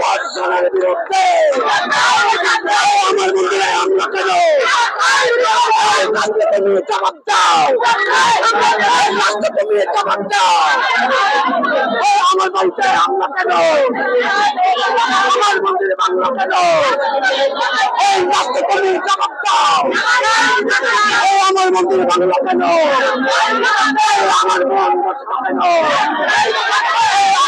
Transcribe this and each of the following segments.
ধর্ষণের বিরুদ্ধে। আমার মন্দিরে হামলা কেন? রাস্তা আমার বাড়িতে হামলা কেন? আমার মন্দিরে বাংলা কেন? এই রাস্তা তুমি জবাব দাও। আমার মন্দিরে বাংলা কেন? এই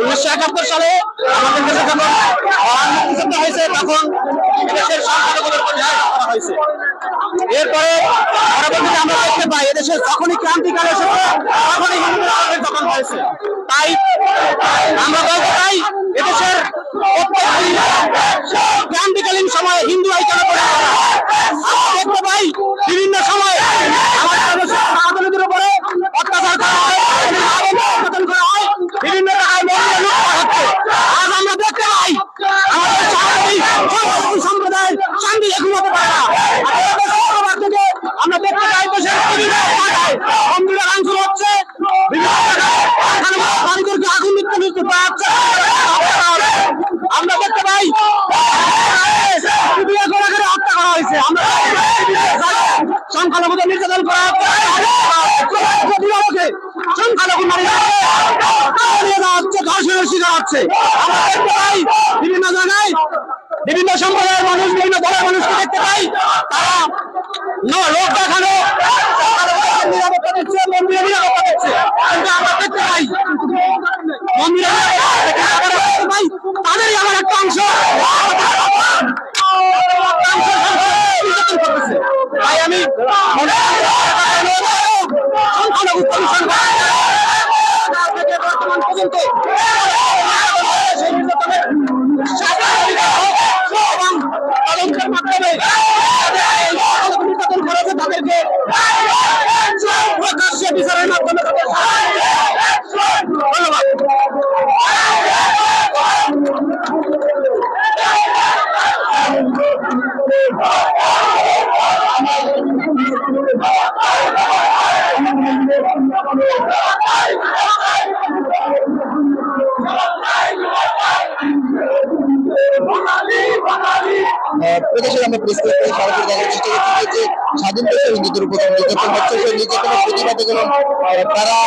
উনিশশো একাত্তর সালে আমাদের দেশে যখন মুক্তিযুদ্ধ হয়েছে, তখন হয়েছে। এরপরে আমরা দেখতে পাই, এদেশে যখনই ক্রান্তিকাল এসেছে, তখনই হিন্দুদের উপর দখল হয়েছে। তাই আমরা বলতে চাই, এদেশের প্রত্যেকটি ক্রান্তিকালীন সময়ে হিন্দু আইকনে পড়ে আমরা দেখতে পাই বিভিন্ন সময় আমাদের দেশের সাধারণদের উপরে অত্যাচার করা হয় নির্যাতন করা হয় বিভিন্ন জায়গায় মন্দিরে লুট করা হচ্ছে আজ আমরা দেখতে পাই আমাদের সাহায্যী সম্প্রদায় শান্তি ঘুমাতে পারে না আর আমাদের শুক্রবার থেকে আমরা দেখতে পাই দেশের বিভিন্ন জায়গায় মন্দিরে ভাঙচুর হচ্ছে বিভিন্ন জায়গায় এখানে বাড়িঘরকে আগুন লিপ্ত লিপ্ত করা হচ্ছে আমরা দেখতে পাই বিয়ে করে করে হত্যা করা হয়েছে আমরা সংখ্যালঘুদের নির্যাতন করা হচ্ছে সংখ্যালঘু মারি নিয়ে যাওয়া হচ্ছে ধর্ষণের হচ্ছে বিভিন্ন জায়গায় বিভিন্ন সম্প্রদায়ের মানুষ, বিভিন্ন দলের মানুষকে দেখতে পাই। তারা লোক দেখানো আমরা একটা সংখ্যালঘু কমিশন পর্যন্ত সেই নির্যাতনের শাস্তি হোক এবং এই সংখ্যালঘু তাদেরকে প্রকাশ্যে বিচারের মাধ্যমে তাদের শাস্তি হোক। ধন্যবাদ স্বাধীন তারা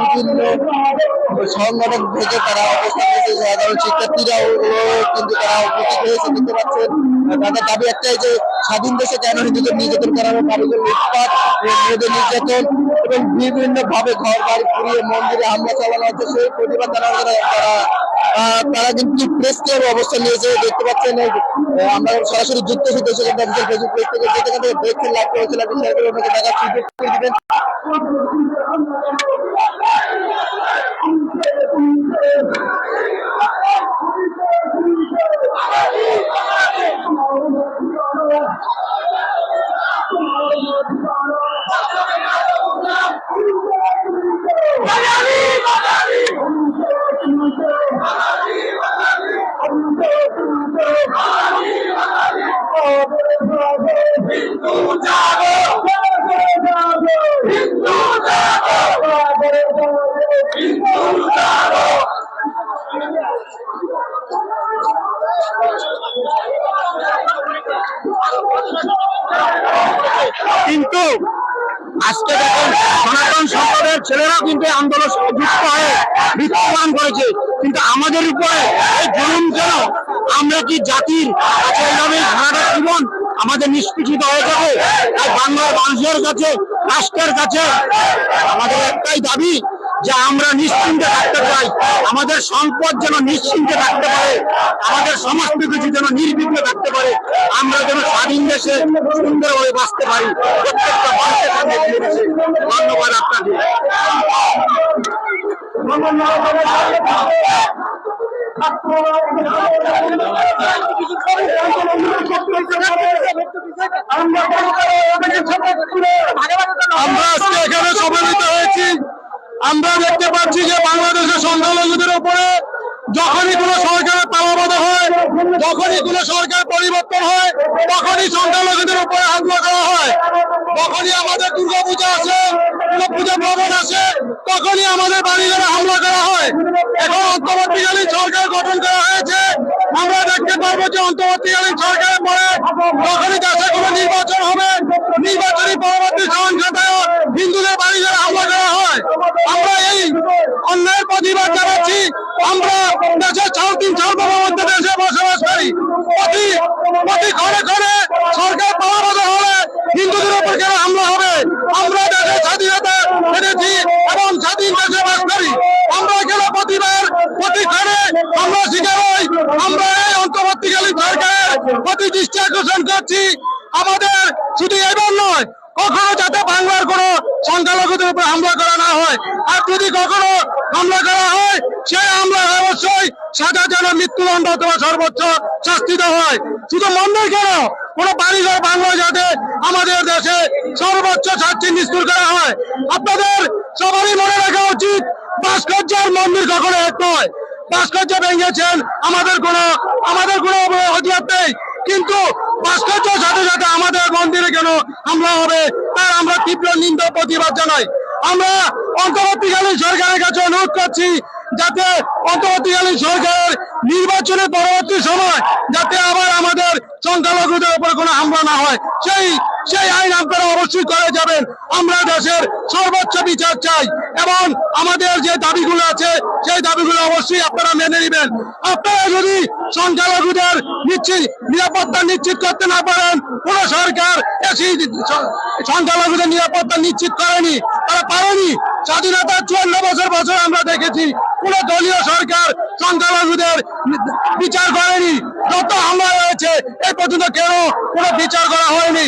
বিভিন্ন কিন্তু তারা যে স্বাধীন দেশে কেন হিন্দুদের নির্যাতন করা হবে? বাড়িঘর লুটপাট মেয়েদের নির্যাতন এবং বিভিন্ন ভাবে ঘর বাড়ি পুড়িয়ে মন্দিরে হামলা চালানো হচ্ছে, সেই প্রতিবাদ জানানো তারা তারা কিন্তু প্রেস ক্লাবে অবস্থান নিয়েছে দেখতে পাচ্ছেন আমরা সরাসরি যুক্ত হতে সেখানে অফিসিয়াল ফেসবুক পেজ থেকে, যেখান থেকে করেছিল আপনি শেয়ার করে আপনাকে দেখার সুযোগ করে দিবেন। আজকে দেখুন সনাতন সম্প্রদায়ের ছেলেরাও কিন্তু আন্দোলন আন্দোলন যুক্ত হয়ে মৃত্যুবরণ করেছে, কিন্তু আমাদের উপরে এই জুলুম কেন? আমরা কি জাতির কাছে সারাটা জীবন আমাদের নিষ্পেষিত হয়ে যাবে? বাংলার মানুষের কাছে, রাষ্ট্রের কাছে আমাদের একটাই দাবি যে আমরা নিশ্চিন্তে থাকতে চাই। আমাদের সম্পদ যেন নিশ্চিন্তে থাকতে পারে, আমাদের সমস্ত কিছু যেন নির্বিঘ্নে থাকতে পারে, আমরা যেন স্বাধীন দেশে সুন্দরভাবে বাঁচতে পারি। প্রত্যেকটা মানুষের সঙ্গে ধন্যবাদ আপনাকে। আমরা আজকে এখানে সম্মিলিত হয়েছি। আমরা দেখতে পাচ্ছি যে বাংলাদেশের সংখ্যালঘুদের উপরে যখনই কোনো সরকারের পালাবাদা হয়, যখনই কোনো সরকার পরিবর্তন হয়, তখনই সংখ্যালঘুদের উপরে হামলা করা হয়। যখনই আমাদের দুর্গাপূজা আসে কোনো পূজা ভবন আছে তখনই আমাদের বাড়িঘরে হামলা করা হয়। এখন অন্তর্বর্তীকালীন সরকার গঠন করা হয়েছে। আমরা দেখতে পারব যে অন্তর্বর্তীকালীন সরকারের পরে যখনই দেশে কোনো নির্বাচন হবে, নির্বাচনী পরবর্তী সংখ্যাটায় হিন্দুদের বাড়িঘরে আমরা এই অন্যায়ের প্রতিবাদ জানাচ্ছি। আমরা দেশের তিন সার্বভৌমত্ব দেশে বসবাস করি। প্রতি প্রতি ঘরে ঘরে সরকার পাওয়া হলে হিন্দুদের উপর কেন হামলা হবে? আমরা দেশের স্বাধীনতা পেরেছি এবং স্বাধীন দেশে বাস করি। আমরা কেন প্রতিবার প্রতি ঘরে আমরা শিকার হই? আমরা এই অন্তর্বর্তীকালীন সরকারের প্রতি দৃষ্টি আকর্ষণ করছি। আমাদের শুধু এবার নয়, কখনো যাতে বাংলার কোনো সংখ্যালঘুদের উপর হামলা করা না হয়। আর যদি কখনো হামলা করা হয়, সেই হামলা অবশ্যই সাজা যেন মৃত্যুদণ্ড অথবা সর্বোচ্চ শাস্তি হয়। শুধু মন্দির কেন? কোনো বাড়িঘর বাংলা যাতে আমাদের দেশে সর্বোচ্চ শাস্তি নিষ্ঠুর করা হয়। আপনাদের সবারই মনে রাখা উচিত ভাস্কর্যের মন্দির কখনো এক নয়। ভাস্কর্য ভেঙেছেন, আমাদের কোনো আমাদের কোনো অধিকার নেই। কিন্তু ভাস্কর্যের সাথে সাথে আমাদের মন্দিরে কেন হামলা হবে? তার আমরা তীব্র নিন্দা প্রতিবাদ জানাই। আমরা অন্তর্বর্তীকালীন সরকারের কাছে অনুরোধ করছি যাতে অন্তর্বর্তীকালীন সরকারের নির্বাচনের পরবর্তী সময় যাতে আবার আমাদের সংখ্যালঘুদের উপর কোনো হামলা না হয়। সেই সেই আইন আপনারা অবশ্যই করে যাবেন। আমরা দেশের সর্বোচ্চ বিচার চাই এবং আমাদের যে দাবিগুলো আছে, সেই দাবিগুলো অবশ্যই আপনারা মেনে নেবেন। আপনারা যদি সংখ্যালঘুদের নিশ্চিত, নিরাপত্তা নিশ্চিত করতে না পারেন, কোন সরকার সংখ্যালঘুদের নিরাপত্তা নিশ্চিত করেনি, তারা পারেনি। স্বাধীনতার চুয়ান্ন বছর বছর আমরা দেখেছি, কোন দলীয় সরকার সংখ্যালঘুদের বিচার করেনি। যত হামলা হয়েছে এই পর্যন্ত কেন কোনো বিচার করা হয়নি?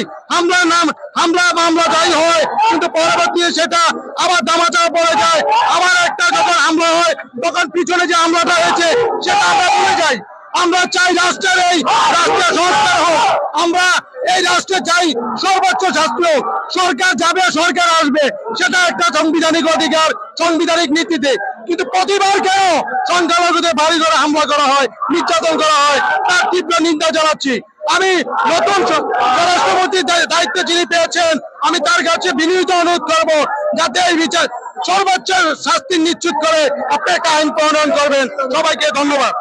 হামলার নাম, হামলা মামলা যাই হয়, কিন্তু পরবর্তীতে সেটা আবার দামাচাপা পড়ে যায়। আবার একটা যখন হামলা হয়, তখন পিছনে যে হামলাটা হয়েছে, সেটা আমরা ভুলে যাই। আমরা চাই রাষ্ট্রের এই রাষ্ট্রের সংস্কার হোক। আমরা এই রাষ্ট্রে চাই সর্বোচ্চ শাস্তি হোক। সরকার যাবে, সরকার আসবে। সেটা একটা সাংবিধানিক অধিকার, সাংবিধানিক নীতিতে। কিন্তু প্রতিবার কেন সংখ্যালঘুদের বাড়ি ঘরে হামলা করা হয়, নির্যাতন করা হয়? তার তীব্র নিন্দা জানাচ্ছি। আমি নতুন স্বরাষ্ট্রমন্ত্রীর দায়- দায়িত্ব যিনি পেয়েছেন, আমি তার কাছে বিনীত অনুরোধ করব যাতে এই বিচার সর্বোচ্চ শাস্তি নিশ্চিত করে আপনি একটা আইন প্রণয়ন করবেন। সবাইকে ধন্যবাদ।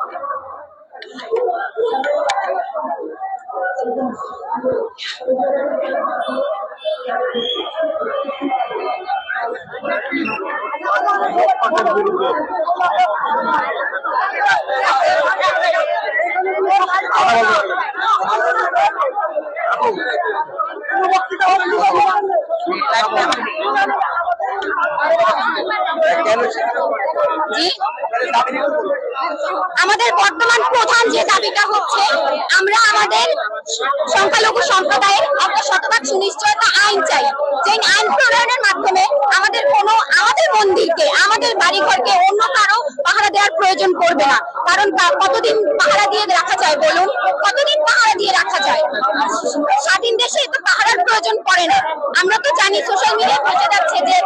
বিরুদ্ধে আমাদের বর্তমান প্রধান যে দাবিটা হচ্ছে, আমরা আমাদের সংখ্যালঘু সম্প্রদায়ের একটা শতভাগ সুনিশ্চয়তা আইন চাই। যে আইন প্রণয়নের মাধ্যমে আমাদের কোনো, আমাদের মন্দিরকে, আমাদের বাড়িঘরকে অন্য কারও পাহারা দেওয়ার প্রয়োজন পড়বে না। কারণ কতদিন পাহারা দিয়ে রাখা যায় বলুন? কতদিন পাহারা দিয়ে রাখা যায়? স্বাধীন দেশে তো পাহারার প্রয়োজন পড়ে না। আমরা তো জানি সোশ্যাল মিডিয়ায় ভেসে যাচ্ছে যে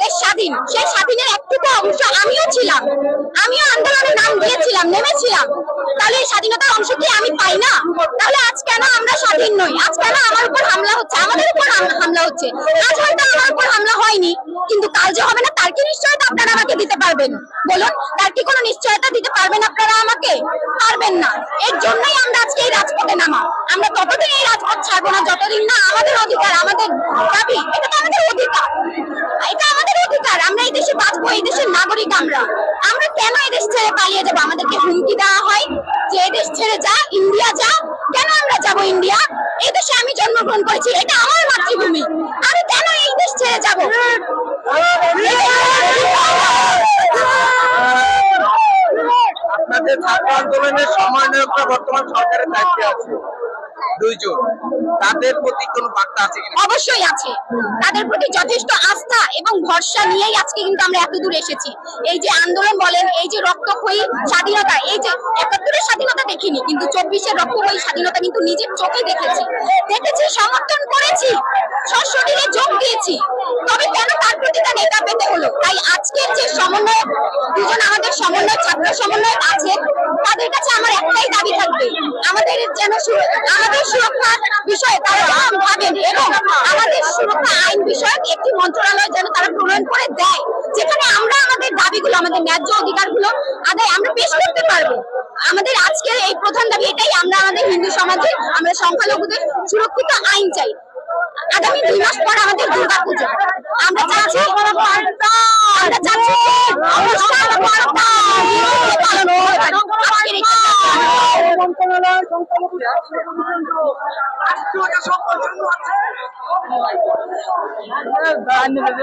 দেশ স্বাধীন। সেই স্বাধীনের একটুকু অংশ আমিও ছিলাম। আমিও আন্দোলনে নাম দিয়েছিলাম, নেমেছিলাম। তাহলে এই স্বাধীনতার অংশ কি আমি পাই না? তাহলে আজ কেন আমরা স্বাধীন নই? আজ কেন আমার উপর হামলা হচ্ছে? আমাদের উপর হামলা হচ্ছে। আজ হয়তো আমার উপর হামলা হয়নি, কিন্তু কাল যে হবে না, তার কি নিশ্চয়তা আপনারা আমাকে দিতে পারবেন? বলুন, তার কি কোনো নিশ্চয়তা দিতে পারবেন আপনারা আমাকে? পারবেন না। এর জন্যই আমরা আজকে এই রাজপথে নামা। আমরা ততদিন এই রাজপথ ছাড়বো না, যতদিন না আমাদের অধিকার, আমাদের দাবি, এটা তো আমাদের অধিকার। এটা আমাদের অধিকার। আমরা এই দেশে বাঁচবো, এই দেশের নাগরিক আমরা। আমরা কেন এই দেশ ছেড়ে পালিয়ে যাব? আমাদেরকে হুমকি দেওয়া হয়? যে এই দেশ ছেড়ে যা, ইন্ডিয়া যা, কেন আমরা যাব ইন্ডিয়া? এই দেশে আমি জন্মগ্রহণ করেছি, এটা আমার মাতৃভূমি আমি কেন এই দেশ ছেড়ে যাব আপনাদের ছাত্র আন্দোলনের সমন্বয়করা বর্তমান সরকারের দায়িত্বে আছে দুইজন। তাদের প্রতি কোন বার্তা আছে অবশ্যই আছে। তাদের প্রতি যথেষ্ট আস্থা এবং ভরসা নিয়েই আজকে কিন্তু আমরা এত দূর এসেছি। এই যে আন্দোলন বলেন, এই যে রক্তক্ষয়ী স্বাধীনতা, এই যে একাত্তরের স্বাধীনতা দেখিনি, কিন্তু চব্বিশের রক্তক্ষয়ী স্বাধীনতা কিন্তু নিজের চোখে দেখেছি। দেখেছি, সমর্থন করেছি সশরীরে যোগ দিয়েছি। তবে কেন তার প্রতিদান এটা পেতে হলো? তাই আজকের যে সমন্বয় দুজন আমাদের সমন্বয় ছাত্র সমন্বয় আছে তাদের কাছে আমার একটাই দাবি থাকবে, আমাদের যেন আমাদের সুরক্ষার বিষয়ে তারা ভাবেন, এবং আমাদের সুরক্ষা আইন বিষয়ক একটি মন্ত্রণালয় যেন তারা প্রণয়ন করে দেয়, যেখানে আমরা আমাদের দাবিগুলো, আমাদের ন্যায্য অধিকারগুলো আদায় আমরা পেশ করতে পারব। আমাদের আজকের এই প্রধান দাবি এটাই, আমরা আমাদের হিন্দু সমাজে, আমরা সংখ্যালঘুদের সুরক্ষিত আইন চাই। আগামী দুই মাস পর আমাদের দুর্গা পুজো আমরা চাচ্ছি আমরা চাচ্ছি। ধন্যবাদ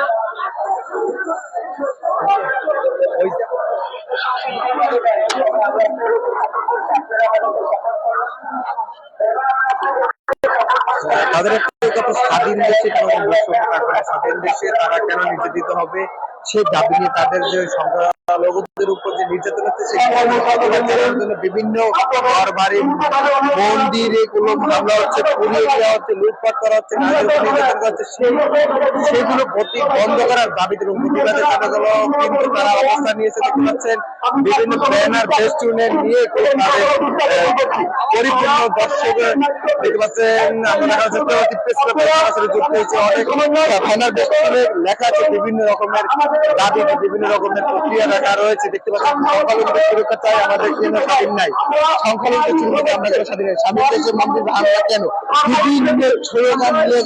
তাদের একটা স্বাধীন দেশে স্বাধীন দেশে তারা কেন নির্যাতিত হবে? সেই দাবি নিয়ে তাদের যে সংখ্যালঘুদের উপর যে নির্যাতন হচ্ছে জন্য বিভিন্ন ঘর বাড়ি মন্দির, এগুলো হামলা হচ্ছে, পুড়িয়ে দেওয়া হচ্ছে, লুটপাট করা হচ্ছে নির্যাতন করা হচ্ছে সেগুলো প্রতি বন্ধ করার দাবিতে এবং প্রতিবাদের কিন্তু তারা অবস্থান নিয়েছে দেখতে পাচ্ছেন। বিভিন্ন ব্যানার ফেস্টুনে নিয়ে পরিপূর্ণ দর্শকের দেখতে পাচ্ছেন। আমরা দেখা যাচ্ছে প্রতি প্রেস ক্লাবের সরাসরি যুক্ত হয়েছে অনেক ব্যানার ফেস্টুনে লেখা আছে বিভিন্ন রকমের দাবি বিভিন্ন রকমের প্রক্রিয়া লেখা রয়েছে। দেখতে পাচ্ছেন সংখ্যালঘুদের সুরক্ষা চাই আমাদের কেন স্বাধীন নাই। সংখ্যালঘুদের সুরক্ষা আমরা কেন স্বাধীন স্বামী দেশের মন্দির ভাঙা কেন বিভিন্ন স্লোগান নিয়ে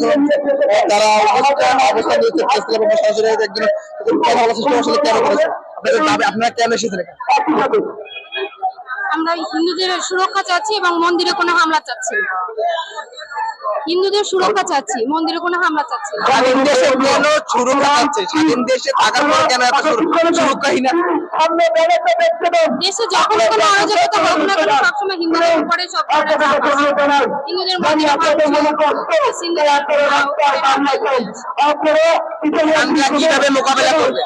তারা অবস্থান অবস্থান নিয়েছে প্রেস ক্লাবের সরাসরি একজন কথা বলার চেষ্টা আসলে কেন করেছে আপনাদের দাবি আপনারা কেন এসেছেন আমরা হিন্দুদের সুরক্ষা চাচ্ছি এবং মন্দিরে কোনো হামলা চাচ্ছি হিন্দুদের সুরক্ষা চাচ্ছি মন্দিরে কোনো হামলা চাচ্ছি স্বাধীন দেশে কেন সুরক্ষা পাচ্ছে স্বাধীন দেশে থাকার পর কেন এত সুরক্ষাহীন? দেশে যখন কোনো অরাজকতা হোক না কেন সবসময় হিন্দুদের উপরে সব। হিন্দুদের মন্দিরে কীভাবে মোকাবেলা করবে।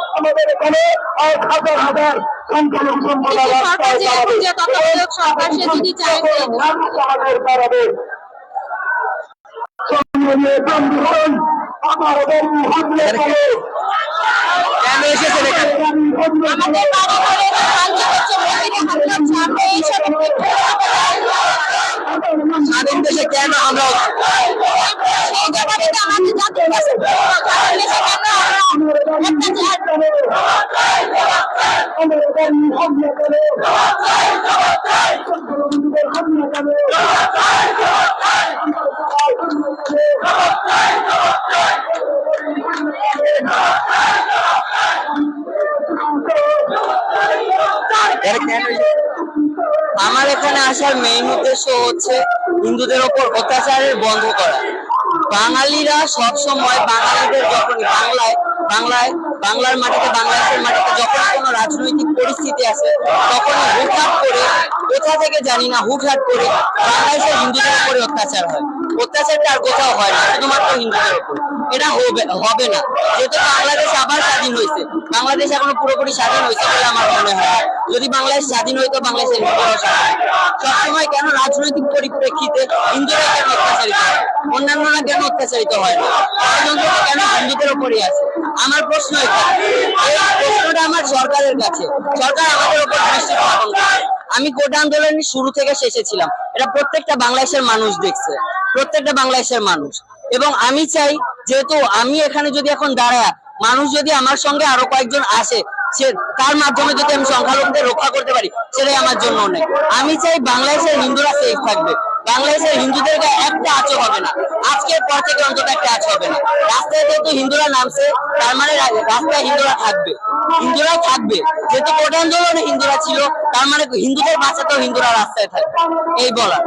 কিন্তু সরকার যে এখন যে তত্ত্বাবধায়ক সরকার সে যদি চায় যে কেন এসেছেন এখানে? আমাদের স্বাধীন দেশে কেন আমরা আমার এখানে আসার মেইন উদ্দেশ্য হচ্ছে হিন্দুদের ওপর অত্যাচারের বন্ধ করা। বাঙালিরা সব সময় বাঙালিদের যখন বাংলায় বাংলায়, বাংলার মাটিতে, বাংলাদেশের মাটিতে যখন কোনো রাজনৈতিক পরিস্থিতি আসে তখন হুটহাট করে, কোথা থেকে জানি না, হুটহাট করে বাংলাদেশের হিন্দুদের উপরে অত্যাচার হয়। অত্যাচারটা আর কোথাও হয় না, শুধুমাত্র হিন্দুদের উপর। এটা হবে হবে না। যেহেতু বাংলাদেশ আবার স্বাধীন হয়েছে, বাংলাদেশ এখনও পুরোপুরি স্বাধীন হয়েছে বলে আমার মনে হয়। যদি বাংলাদেশ স্বাধীন হইতো বাংলাদেশের স্বাধীন। সবসময় কেন রাজনৈতিক পরিপ্রেক্ষিতে হিন্দুরা কেন অত্যাচারিত হয়? অন্যান্যরা কেন অত্যাচারিত হয় না? কেন হিন্দুদের উপরই আছে? আমার প্রশ্ন এখানে এই প্রশ্নটা আমার সরকারের কাছে। সরকার আমাদের উপর দৃষ্টি আমি কোটা আন্দোলনের শুরু থেকে শেষে ছিলাম। এটা প্রত্যেকটা বাংলাদেশের মানুষ দেখছে। প্রত্যেকটা বাংলাদেশের মানুষ। এবং আমি চাই যেহেতু আমি এখানে যদি এখন দাঁড়ায়, মানুষ যদি আমার সঙ্গে আরও কয়েকজন আসে, সে তার মাধ্যমে যদি আমি সংখ্যালঘুদের রক্ষা করতে পারি, সেটাই আমার জন্য অনেক। আমি চাই বাংলাদেশের হিন্দুরা সেফ থাকবে। বাংলাদেশের হিন্দুদের একটা আঁচও হবে না। আজকের পর থেকে অন্তত একটা আঁচ হবে না। রাস্তায় যেহেতু হিন্দুরা নামছে, তার মানে রাস্তায় হিন্দুরা থাকবে। হিন্দুরা থাকবে। যেহেতু কোট আন্দোলনে হিন্দুরা ছিল, তার মানে হিন্দুদের বাঁচাতেও হিন্দুরা রাস্তায় থাকবে। এই বলা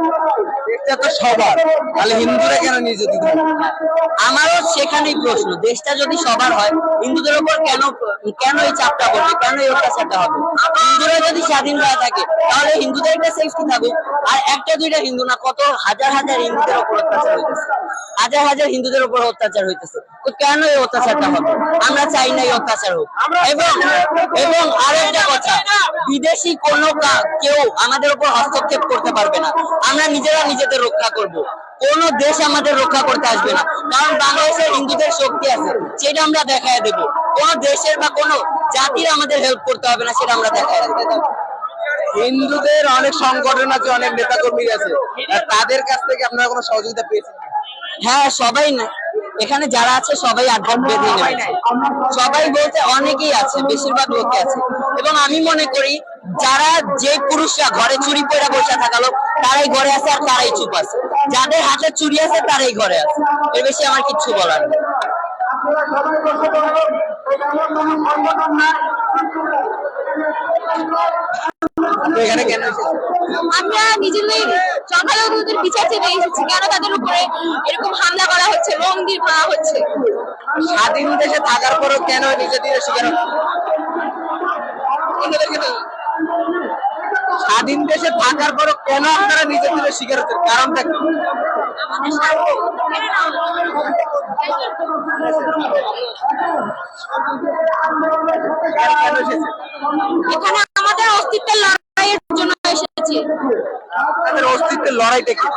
হিন্দুরা কেন আমারও সেখানেই প্রশ্ন। দেশটা যদি সবার হয়, হিন্দুদের উপর কেন কেন এই কেন হবে? হিন্দুরা যদি স্বাধীন হয়ে থাকে, তাহলে হিন্দুদের একটা সেফটি থাকুক? আর একটা দুইটা হিন্দু না কত হাজার হাজার হিন্দুদের উপর অত্যাচার হইতেছে। হাজার হাজার হিন্দুদের উপর অত্যাচার হইতেছে। তো কেন এই অত্যাচারটা হবে? আমরা চাই না এই অত্যাচার হোক। এবং এবং আরেকটা কথা বিদেশি কোনো কেউ আমাদের উপর হস্তক্ষেপ করতে পারবে না। আমরা নিজেরা নিজেদের রক্ষা করব। কোন দেশ আমাদের রক্ষা করতে আসবে না। কারণ বাংলাদেশের হিন্দুদের শক্তি আছে সেটা আমরা দেখায় দেব। কোন দেশের বা কোন জাতির আমাদের হেল্প করতে হবে না সেটা আমরা দেখায় দেবো। হিন্দুদের অনেক সংগঠন আছে অনেক নেতা কর্মী আছে তাদের কাছ থেকে আপনারা কোনো সহযোগিতা পেয়েছেন? হ্যাঁ সবাই না। এখানে যারা আছে সবাই আড্ডা বেঁধে নেমেছে সবাই বলতে অনেকেই আছে বেশিরভাগ লোকে আছে। এবং আমি মনে করি যারা যে পুরুষরা ঘরে চুরি পয়রা বসে থাকালো তারাই ঘরে আছে আর তারাই চুপ আছে। যাদের হাতে চুরি আছে তারাই ঘরে আছে। এর বেশি আমার কিচ্ছু বলার নেই। তো এখানে কেন আমরা নিজেদের বিচার চেয়ে এসেছি। কেন তাদের উপরে এরকম হামলা করা হচ্ছে? রং দিয়ে মারা হচ্ছে। স্বাধীন দেশে থাকার পরও কেন নির্যাতনের শিকার স্বাধীন দেশে থাকার পরও কেন আপনারা নিজেদের শিকার হচ্ছেন? কারণটা কি? আমাদের এখানে আমাদের অস্তিত্বের লড়াইয়ের জন্য এসেছি। আপনাদের অস্তিত্বের লড়াইটা কি?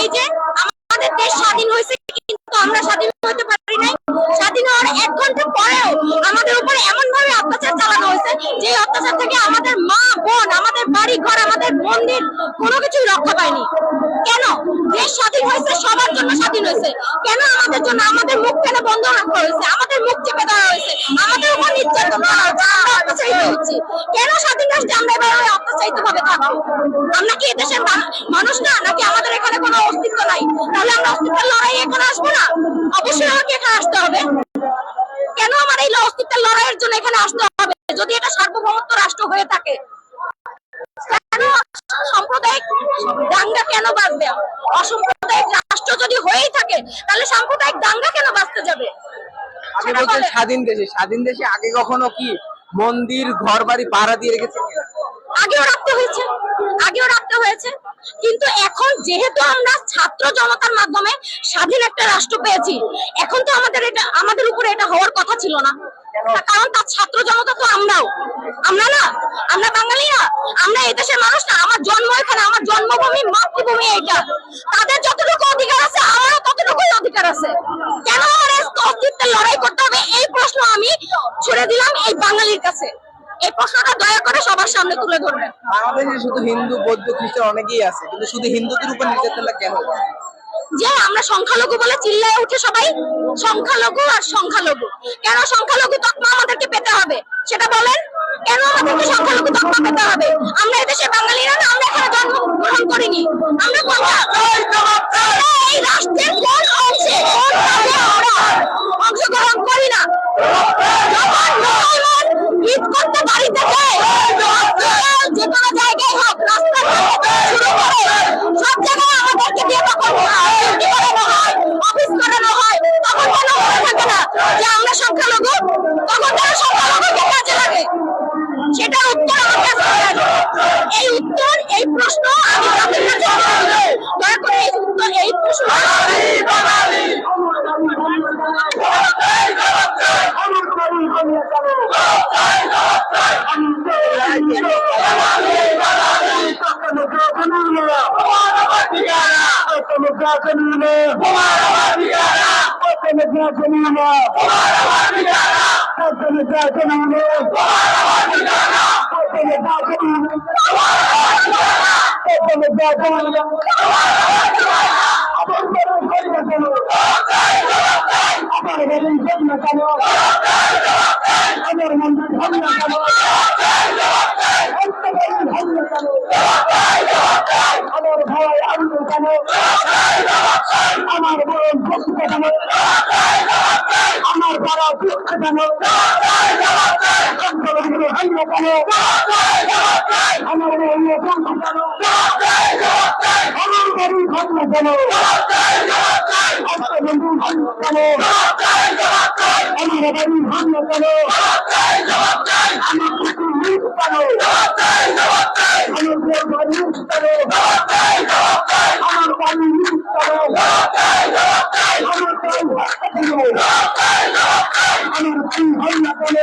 এই যে আমাদের দেশ স্বাধীন হয়েছে কিন্তু আমরা স্বাধীন হতে পারি নাই। স্বাধীন হওয়ার এক ঘণ্টা পরেও আমাদের উপরে এমন ভাবে অত্যাচার চালানো হয়েছে যে অত্যাচার থেকে আমাদের মা, বোন, আমাদের বাড়ি ঘর, আমাদের মন্দির, কোনো কিছুই রক্ষা পায়নি। কেন? দেশ স্বাধীন হয়েছে, সবার জন্য স্বাধীন হয়েছে। কেন আমাদের জন্য আমাদের মুখ কেন বন্ধ রাখা হয়েছে? আমাদের মুখ চেপে দেওয়া হয়েছে? আমাদের উপর নির্যাতন হচ্ছি। কেন স্বাধীন রাষ্ট্রে আমরা এভাবে অত্যাচারিত ভাবে থাকব? আমরা কি এদেশের মানুষ না? নাকি আমাদের এখানে কোনো অস্তিত্ব নাই? তাহলে আমরা অস্তিত্বের লড়াই এখানে আসব না? অবশ্যই আমাকে এখানে আসতে হবে। কেন আমার এই অস্তিত্বের লড়াইয়ের জন্য এখানে আসতে হবে? যদি এটা সার্বভৌমত্ব রাষ্ট্র হয়ে থাকে সাম্প্রদায়িক দাঙ্গা কেন বাঁচবে অসাম্প্রদায়িক রাষ্ট্র যদি হয়েই থাকে তাহলে সাম্প্রদায়িক দাঙ্গা কেন বাঁচতে যাবে? আপনি বলছেন স্বাধীন দেশে স্বাধীন দেশে আগে কখনো কি মন্দির ঘর বাড়ি পাহারা দিয়ে রেখেছেন আগেও রাখতে হয়েছে, আগেও রাখতে হয়েছে। কিন্তু এখন যেহেতু আমরা ছাত্র জনতার মাধ্যমে স্বাধীন একটা রাষ্ট্র পেয়েছি, এখন তো আমাদের এটা, আমাদের উপরে এটা হওয়ার কথা ছিল না। কারণ তার ছাত্র জনতা তো আমরাও। আমরা না, আমরা বাঙালি না, আমরা এদেশের মানুষ না, আমার জন্ম এখানে, আমার জন্মভূমি, মাতৃভূমি এইটা। তাদের যতটুকু অধিকার আছে, আমারও ততটুকুই অধিকার আছে। কেন আমার অস্তিত্বের লড়াই করতে হবে? এই প্রশ্ন আমি ছুড়ে দিলাম এই বাঙালির কাছে। এই প্রশ্নটা দয়া করে সবার সামনে তুলে ধরবেন। বাংলাদেশে শুধু হিন্দু বৌদ্ধ খ্রিস্টান অনেকেই আছে কিন্তু শুধু হিন্দুদের উপর নির্যাতনটা কেন যে আমরা সংখ্যালঘু বলে চিল্লায় উঠে সবাই সংখ্যালঘু আর সংখ্যালঘু। কেন সংখ্যালঘু তকমা আমাদেরকে পেতে হবে? সেটা বলেন। কেন আমাদেরকে সংখ্যালঘু তকমা পেতে হবে? আমরা এদেশে বাঙালিরা না আমরা এখানে জন্মগ্রহণ করিনি। আমরা কোনটা? আমরা এই রাষ্ট্রের কোন অংশে కాకనీయులుగా అతను కాకనీయులు అతను కాకనీయులు అతను కాకనీయులు అతను కాకనీయులు అతను కాకనీయులు আমার ভাই আনন্দ কেন আমার বোন দুঃখ কেন আমার কেন সংখ্যালঘুদের হান্য কেন মেয়ে বন্ধু কেন আমার বাড়ি ভান্য কেন আমার বন্ধু ভান্য কেন অন্য কোনো আমার অন্য কোনো আমার বাড়ি ঘটনা কোনো আমার বন্ধু ঘটনা কোনো আমার বাড়ি ঘটনা কোনো আমার ঠাকুর মৃত কোনো আমার বোর বাড়ি কোনো আমার বাড়ি মৃত কোনো আমার বাড়ি ঘটনা কোনো আমার ভাই ভাই না কোনো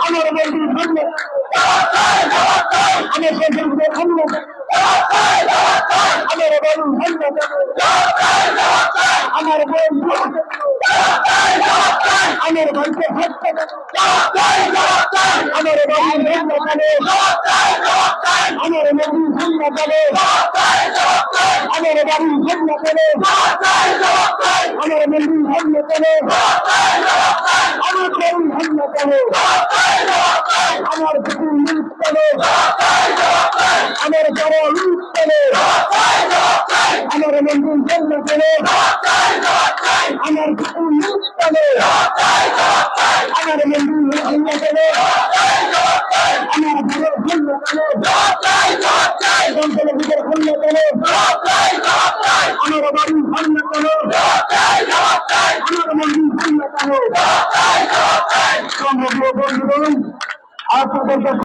আমার বাড়ি ভাঙলো আমার শ্বশুর ভাঙলো আমার বাড়ি ভাঙলো আমার বোন আমার ভাইকে হত্যা আমার কেন আমার ভাঙলো কেন আমার বাড়ি ভাঙলো কেন আমার মন্দির ভাঙলো কেন আমার বাড়ি ভাঙলো কেন আমার পুকুর লুট কেন আমার বড় লুট কেন আমার মন্দির ভাঙলো কেন আমার পুকুর লুট কেন আমার মন্দির ভাঙলো কেন আমার বড় ভাঙলো কেন জঙ্গলের ভিতরে ভাঙলো কেন আমার বাড়ি ভাঙলো কেন আমার মন্দির ভাঙলো কেন সম্ভব আপনাদের